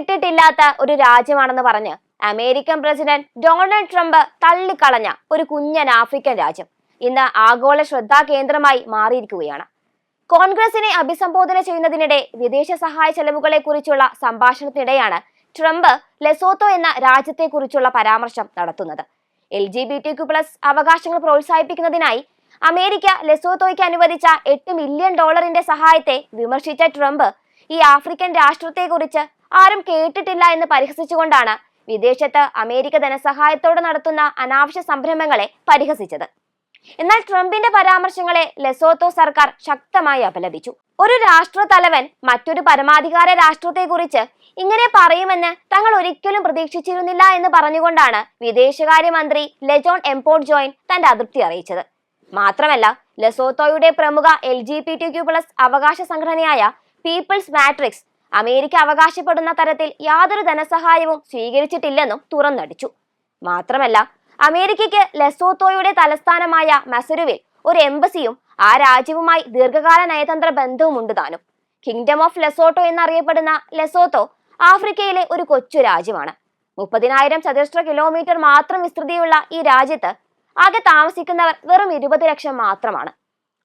കേട്ടിട്ടില്ലാത്ത ഒരു രാജ്യമാണെന്ന് പറഞ്ഞ് അമേരിക്കൻ പ്രസിഡന്റ് ഡൊണാൾഡ് ട്രംപ് തള്ളിക്കളഞ്ഞ ഒരു കുഞ്ഞൻ ആഫ്രിക്കൻ രാജ്യം ഇന്ന് ആഗോള ശ്രദ്ധാ കേന്ദ്രമായി മാറിയിരിക്കുകയാണ്. കോൺഗ്രസിനെ അഭിസംബോധന ചെയ്യുന്നതിനിടെ വിദേശ സഹായ ചെലവുകളെ കുറിച്ചുള്ള സംഭാഷണത്തിനിടെയാണ് ട്രംപ് ലെസോത്തോ എന്ന രാജ്യത്തെക്കുറിച്ചുള്ള പരാമർശം നടത്തുന്നത്. L G B T plus അവകാശങ്ങൾ പ്രോത്സാഹിപ്പിക്കുന്നതിനായി അമേരിക്ക ലെസോത്തോയ്ക്ക് അനുവദിച്ച എട്ട് മില്യൺ ഡോളറിന്റെ സഹായത്തെ വിമർശിച്ച ട്രംപ് ഈ ആഫ്രിക്കൻ രാഷ്ട്രത്തെക്കുറിച്ച് ആരും കേട്ടിട്ടില്ല എന്ന് പരിഹസിച്ചുകൊണ്ടാണ് വിദേശത്ത് അമേരിക്ക ധനസഹായത്തോടെ നടത്തുന്ന അനാവശ്യ സംരംഭങ്ങളെ പരിഹസിച്ചത്. എന്നാൽ ട്രംപിന്റെ പരാമർശങ്ങളെ ലെസോത്തോ സർക്കാർ ശക്തമായി അപലപിച്ചു. ഒരു രാഷ്ട്ര തലവൻ മറ്റൊരു പരമാധികാര രാഷ്ട്രത്തെ കുറിച്ച് ഇങ്ങനെ പറയുമെന്ന് തങ്ങൾ ഒരിക്കലും പ്രതീക്ഷിച്ചിരുന്നില്ല എന്ന് പറഞ്ഞുകൊണ്ടാണ് വിദേശകാര്യമന്ത്രി ലെജോൺ എംപോർട്ട് ജോയിൻ തന്റെ അതൃപ്തി അറിയിച്ചത്. മാത്രമല്ല ലെസോത്തോയുടെ പ്രമുഖ L G P T plus അവകാശ സംഘടനയായ പീപ്പിൾസ് മാട്രിക്സ് അമേരിക്ക അവകാശപ്പെടുന്ന തരത്തിൽ യാതൊരു ധനസഹായവും സ്വീകരിച്ചിട്ടില്ലെന്നും തുറന്നടിച്ചു. മാത്രമല്ല അമേരിക്കയ്ക്ക് ലെസോത്തോയുടെ തലസ്ഥാനമായ മസരുവിൽ ഒരു എംബസിയും ആ രാജ്യവുമായി ദീർഘകാല നയതന്ത്ര ബന്ധവുമുണ്ട് താനും. കിങ്ഡം ഓഫ് ലെസോട്ടോ എന്നറിയപ്പെടുന്ന ലെസോത്തോ ആഫ്രിക്കയിലെ ഒരു കൊച്ചു രാജ്യമാണ്. മുപ്പതിനായിരം ചതുരശ്ര കിലോമീറ്റർ മാത്രം വിസ്തൃതിയുള്ള ഈ രാജ്യത്ത് ആകെ താമസിക്കുന്നവർ വെറും ഇരുപത് ലക്ഷം മാത്രമാണ്.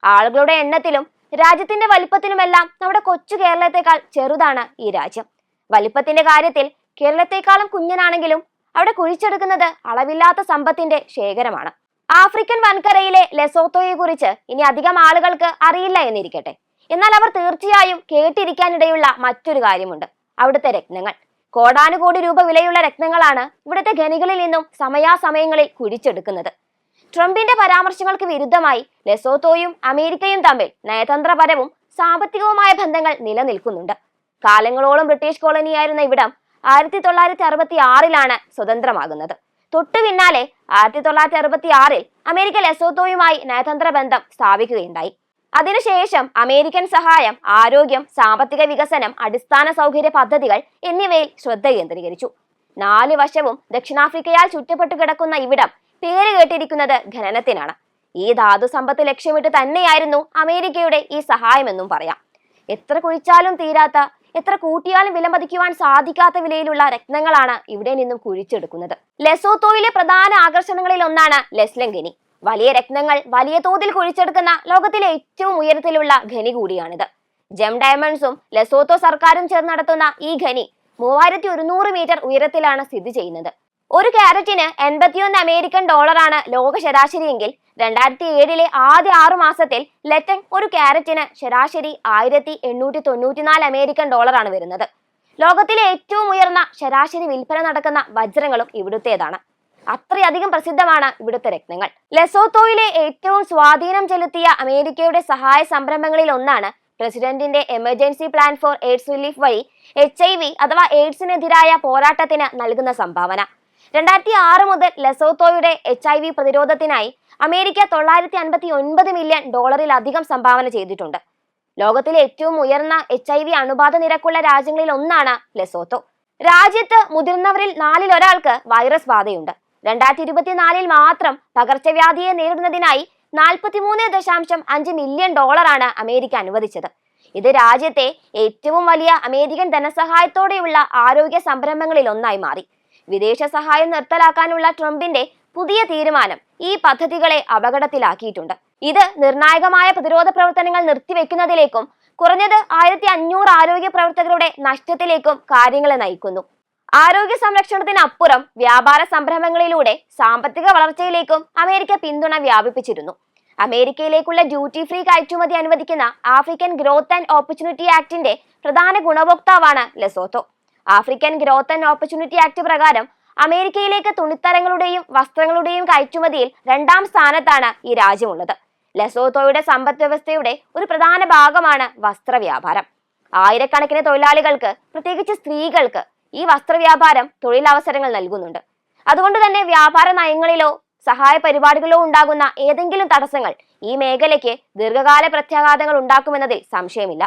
ആളുകളുടെ എണ്ണത്തിലും രാജ്യത്തിന്റെ വലിപ്പത്തിനുമെല്ലാം നമ്മുടെ കൊച്ചു കേരളത്തെക്കാൾ ചെറുതാണ് ഈ രാജ്യം. വലിപ്പത്തിന്റെ കാര്യത്തിൽ കേരളത്തെക്കാളും കുഞ്ഞനാണെങ്കിലും അവിടെ കുഴിച്ചെടുക്കുന്നത് അളവില്ലാത്ത സമ്പത്തിന്റെ ശേഖരമാണ്. ആഫ്രിക്കൻ വൻകരയിലെ ലെസോത്തോയെ കുറിച്ച് ഇനി അധികം ആളുകൾക്ക് അറിയില്ല എന്നിരിക്കട്ടെ. എന്നാൽ അവർ തീർച്ചയായും കേട്ടിരിക്കാനിടയുള്ള മറ്റൊരു കാര്യമുണ്ട്. അവിടുത്തെ രത്നങ്ങൾ. കോടാനുകോടി രൂപ വിലയുള്ള രത്നങ്ങളാണ് ഇവിടുത്തെ ഖനികളിൽ നിന്നും സമയാസമയങ്ങളിൽ കുഴിച്ചെടുക്കുന്നത്. ട്രംപിന്റെ പരാമർശങ്ങൾക്ക് വിരുദ്ധമായി ലെസോത്തോയും അമേരിക്കയും തമ്മിൽ നയതന്ത്രപരവും സാമ്പത്തികവുമായ ബന്ധങ്ങൾ നിലനിൽക്കുന്നുണ്ട്. കാലങ്ങളോളം ബ്രിട്ടീഷ് കോളനിയായിരുന്ന ഇവിടം ആയിരത്തി തൊള്ളായിരത്തി അറുപത്തി ആറിലാണ് സ്വതന്ത്രമാകുന്നത്. തൊട്ടു പിന്നാലെ ആയിരത്തി തൊള്ളായിരത്തി അറുപത്തി ആറിൽ അമേരിക്ക ലെസോത്തോയുമായി നയതന്ത്ര ബന്ധം സ്ഥാപിക്കുകയുണ്ടായി. അതിനുശേഷം അമേരിക്കൻ സഹായം ആരോഗ്യം സാമ്പത്തിക വികസനം അടിസ്ഥാന സൗകര്യ പദ്ധതികൾ എന്നിവയിൽ ശ്രദ്ധ കേന്ദ്രീകരിച്ചു. നാല് വശവും ദക്ഷിണാഫ്രിക്കയാൽ ചുറ്റപ്പെട്ടു കിടക്കുന്ന ഇവിടം പേര് കേട്ടിരിക്കുന്നത് ഖനനത്തിനാണ്. ഈ ധാതു സമ്പത്ത് ലക്ഷ്യമിട്ട് തന്നെയായിരുന്നു അമേരിക്കയുടെ ഈ സഹായമെന്നും പറയാം. എത്ര കുഴിച്ചാലും തീരാത്ത എത്ര കൂട്ടിയാലും വിലമതിക്കുവാൻ സാധിക്കാത്ത വിലയിലുള്ള രത്നങ്ങളാണ് ഇവിടെ നിന്നും കുഴിച്ചെടുക്കുന്നത്. ലെസോത്തോയിലെ പ്രധാന ആകർഷണങ്ങളിൽ ഒന്നാണ് ലെസ്ലങ്കനി. വലിയ രത്നങ്ങൾ വലിയ തോതിൽ കുഴിച്ചെടുക്കുന്ന ലോകത്തിലെ ഏറ്റവും ഉയരത്തിലുള്ള ഖനി കൂടിയാണിത്. ജെം ഡയമണ്ട്സും ലെസോത്തോ സർക്കാരും ചേർന്ന് നടത്തുന്ന ഈ ഖനി മൂവായിരത്തി ഒരുന്നൂറ് മീറ്റർ ഉയരത്തിലാണ് സ്ഥിതി ചെയ്യുന്നത്. ഒരു ക്യാരറ്റിന് എൺപത്തിയൊന്ന് അമേരിക്കൻ ഡോളറാണ് ലോക ശരാശരിയെങ്കിൽ രണ്ടായിരത്തി ഏഴിലെ ആദ്യ ആറു മാസത്തിൽ ലെറ്റൻ ഒരു ക്യാരറ്റിന് ശരാശരി ആയിരത്തി എണ്ണൂറ്റി തൊണ്ണൂറ്റിനാല് അമേരിക്കൻ ഡോളറാണ് വരുന്നത്. ലോകത്തിലെ ഏറ്റവും ഉയർന്ന ശരാശരി വിൽപ്പന നടക്കുന്ന വജ്രങ്ങളും ഇവിടുത്തേതാണ്. അത്രയധികം പ്രസിദ്ധമാണ് ഇവിടുത്തെ രത്നങ്ങൾ. ലെസോത്തോയിലെ ഏറ്റവും സ്വാധീനം ചെലുത്തിയ അമേരിക്കയുടെ സഹായ സംരംഭങ്ങളിൽ ഒന്നാണ് പ്രസിഡന്റിന്റെ emergency plan for AIDS relief വഴി എച്ച് അഥവാ എയ്ഡ്സിനെതിരായ പോരാട്ടത്തിന് നൽകുന്ന സംഭാവന. രണ്ടായിരത്തി ആറ് മുതൽ ലെസോത്തോയുടെ എച്ച് ഐ വി പ്രതിരോധത്തിനായി അമേരിക്ക തൊള്ളായിരത്തി അൻപത്തി ഒൻപത് മില്യൺ ഡോളറിലധികം സംഭാവന ചെയ്തിട്ടുണ്ട്. ലോകത്തിലെ ഏറ്റവും ഉയർന്ന എച്ച് ഐ വി അണുബാധ നിരക്കുള്ള രാജ്യങ്ങളിൽ ഒന്നാണ് ലെസോത്തോ. രാജ്യത്ത് മുതിർന്നവരിൽ നാലിൽ ഒരാൾക്ക് വൈറസ് ബാധയുണ്ട്. രണ്ടായിരത്തി ഇരുപത്തിനാലിൽ മാത്രം പകർച്ചവ്യാധിയെ നേരിടുന്നതിനായി നാൽപ്പത്തിമൂന്ന് ദശാംശം അഞ്ച് മില്യൺ ഡോളറാണ് അമേരിക്ക അനുവദിച്ചത്. ഇത് രാജ്യത്തെ ഏറ്റവും വലിയ അമേരിക്കൻ ധനസഹായത്തോടെയുള്ള ആരോഗ്യ സംരംഭങ്ങളിൽ ഒന്നായി മാറി. വിദേശ സഹായം നിർത്തലാക്കാനുള്ള ട്രംപിന്റെ പുതിയ തീരുമാനം ഈ പദ്ധതികളെ അപകടത്തിലാക്കിയിട്ടുണ്ട്. ഇത് നിർണായകമായ പ്രതിരോധ പ്രവർത്തനങ്ങൾ നിർത്തിവെക്കുന്നതിലേക്കും കുറഞ്ഞത് ആയിരത്തി അഞ്ഞൂറ് ആരോഗ്യ പ്രവർത്തകരുടെ നഷ്ടത്തിലേക്കും കാര്യങ്ങളെ നയിക്കുന്നു. ആരോഗ്യ സംരക്ഷണത്തിനപ്പുറം വ്യാപാര സംരംഭങ്ങളിലൂടെ സാമ്പത്തിക വളർച്ചയിലേക്കും അമേരിക്ക പിന്തുണ വ്യാപിപ്പിച്ചിരുന്നു. അമേരിക്കയിലേക്കുള്ള ഡ്യൂട്ടി ഫ്രീ കയറ്റുമതി അനുവദിക്കുന്ന ആഫ്രിക്കൻ ഗ്രോത്ത് ആൻഡ് ഓപ്പർച്യൂണിറ്റി ആക്ടിന്റെ പ്രധാന ഗുണഭോക്താവാണ് Lesotho. African growth and opportunity act പ്രകാരം അമേരിക്കയിലേക്ക് തുണിത്തരങ്ങളുടെയും വസ്ത്രങ്ങളുടെയും കയറ്റുമതിയിൽ രണ്ടാം സ്ഥാനത്താണ് ഈ രാജ്യമുള്ളത്. ലെസോത്തോയുടെ സമ്പദ് വ്യവസ്ഥയുടെ ഒരു പ്രധാന ഭാഗമാണ് വസ്ത്രവ്യാപാരം. ആയിരക്കണക്കിന് തൊഴിലാളികൾക്ക് പ്രത്യേകിച്ച് സ്ത്രീകൾക്ക് ഈ വസ്ത്രവ്യാപാരം തൊഴിലവസരങ്ങൾ നൽകുന്നുണ്ട്. അതുകൊണ്ട് തന്നെ വ്യാപാര നയങ്ങളിലോ സഹായ പരിപാടികളിലോ ഉണ്ടാകുന്ന ഏതെങ്കിലും തടസ്സങ്ങൾ ഈ മേഖലയ്ക്ക് ദീർഘകാല പ്രത്യാഘാതങ്ങൾ ഉണ്ടാക്കുമെന്നതിൽ സംശയമില്ല.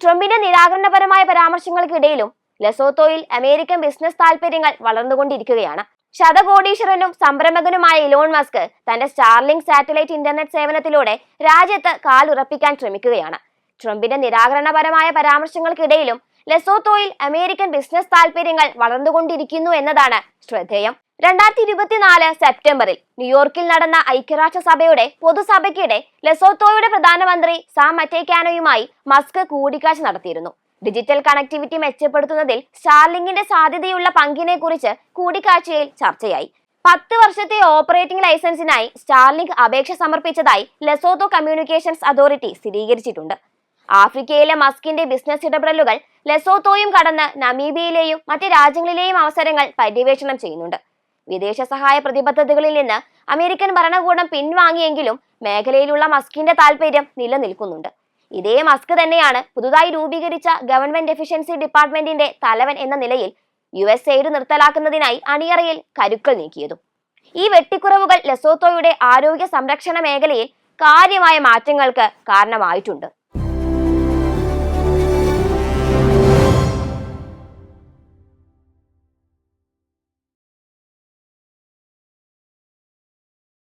ട്രംപിന്റെ നിരാകരണപരമായ പരാമർശങ്ങൾക്കിടയിലും ലെസോത്തോയിൽ അമേരിക്കൻ ബിസിനസ് താൽപര്യങ്ങൾ വളർന്നുകൊണ്ടിരിക്കുകയാണ്. ശതകോടീശ്വരനും സംരംഭകനുമായ ഇലോൺ മസ്ക് തന്റെ സ്റ്റാർലിംഗ് സാറ്റലൈറ്റ് ഇന്റർനെറ്റ് സേവനത്തിലൂടെ രാജ്യത്ത് കാലുറപ്പിക്കാൻ ശ്രമിക്കുകയാണ്. ട്രംപിന്റെ നിരാകരണപരമായ പരാമർശങ്ങൾക്കിടയിലും ലെസോത്തോയിൽ അമേരിക്കൻ ബിസിനസ് താൽപര്യങ്ങൾ വളർന്നുകൊണ്ടിരിക്കുന്നു എന്നതാണ് ശ്രദ്ധേയം. രണ്ടായിരത്തി ഇരുപത്തിനാല് സെപ്റ്റംബറിൽ ന്യൂയോർക്കിൽ നടന്ന ഐക്യരാഷ്ട്രസഭയുടെ പൊതുസഭയ്ക്കിടെ ലെസോത്തോയുടെ പ്രധാനമന്ത്രി സാം മറ്റേക്കാനോയുമായി മസ്ക് കൂടിക്കാഴ്ച നടത്തിയിരുന്നു. ഡിജിറ്റൽ കണക്ടിവിറ്റി മെച്ചപ്പെടുത്തുന്നതിൽ സ്റ്റാർലിങ്കിന്റെ സാധ്യതയുള്ള പങ്കിനെ കുറിച്ച് കൂടിക്കാഴ്ചയിൽ ചർച്ചയായി. പത്ത് വർഷത്തെ ഓപ്പറേറ്റിംഗ് ലൈസൻസിനായി സ്റ്റാർലിങ്ക് അപേക്ഷ സമർപ്പിച്ചതായി ലെസോത്തോ കമ്മ്യൂണിക്കേഷൻസ് അതോറിറ്റി സ്ഥിരീകരിച്ചിട്ടുണ്ട്. ആഫ്രിക്കയിലെ മസ്കിന്റെ ബിസിനസ് ഇടപെടലുകൾ ലെസോത്തോയും കടന്ന് നമീബിയയിലെയും മറ്റ് രാജ്യങ്ങളിലെയും അവസരങ്ങൾ പര്യവേഷണം ചെയ്യുന്നുണ്ട്. വിദേശ സഹായ പ്രതിബദ്ധതകളിൽ നിന്ന് അമേരിക്കൻ ഭരണകൂടം പിൻവാങ്ങിയെങ്കിലും മേഖലയിലുള്ള മസ്കിന്റെ താൽപര്യം നിലനിൽക്കുന്നുണ്ട്. ഇതേ മസ്ക് തന്നെയാണ് പുതുതായി രൂപീകരിച്ച ഗവൺമെന്റ് എഫിഷ്യൻസി ഡിപ്പാർട്ട്മെന്റിന്റെ തലവൻ എന്ന നിലയിൽ യു എസ് എയ്ഡ് നിർത്തലാക്കുന്നതിനായി അണിയറയിൽ കരുക്കൾ നീക്കിയതും. ഈ വെട്ടിക്കുറവുകൾ ലെസോത്തോയുടെ ആരോഗ്യ സംരക്ഷണ മേഖലയിൽ കാര്യമായ മാറ്റങ്ങൾക്ക് കാരണമായിട്ടുണ്ട്.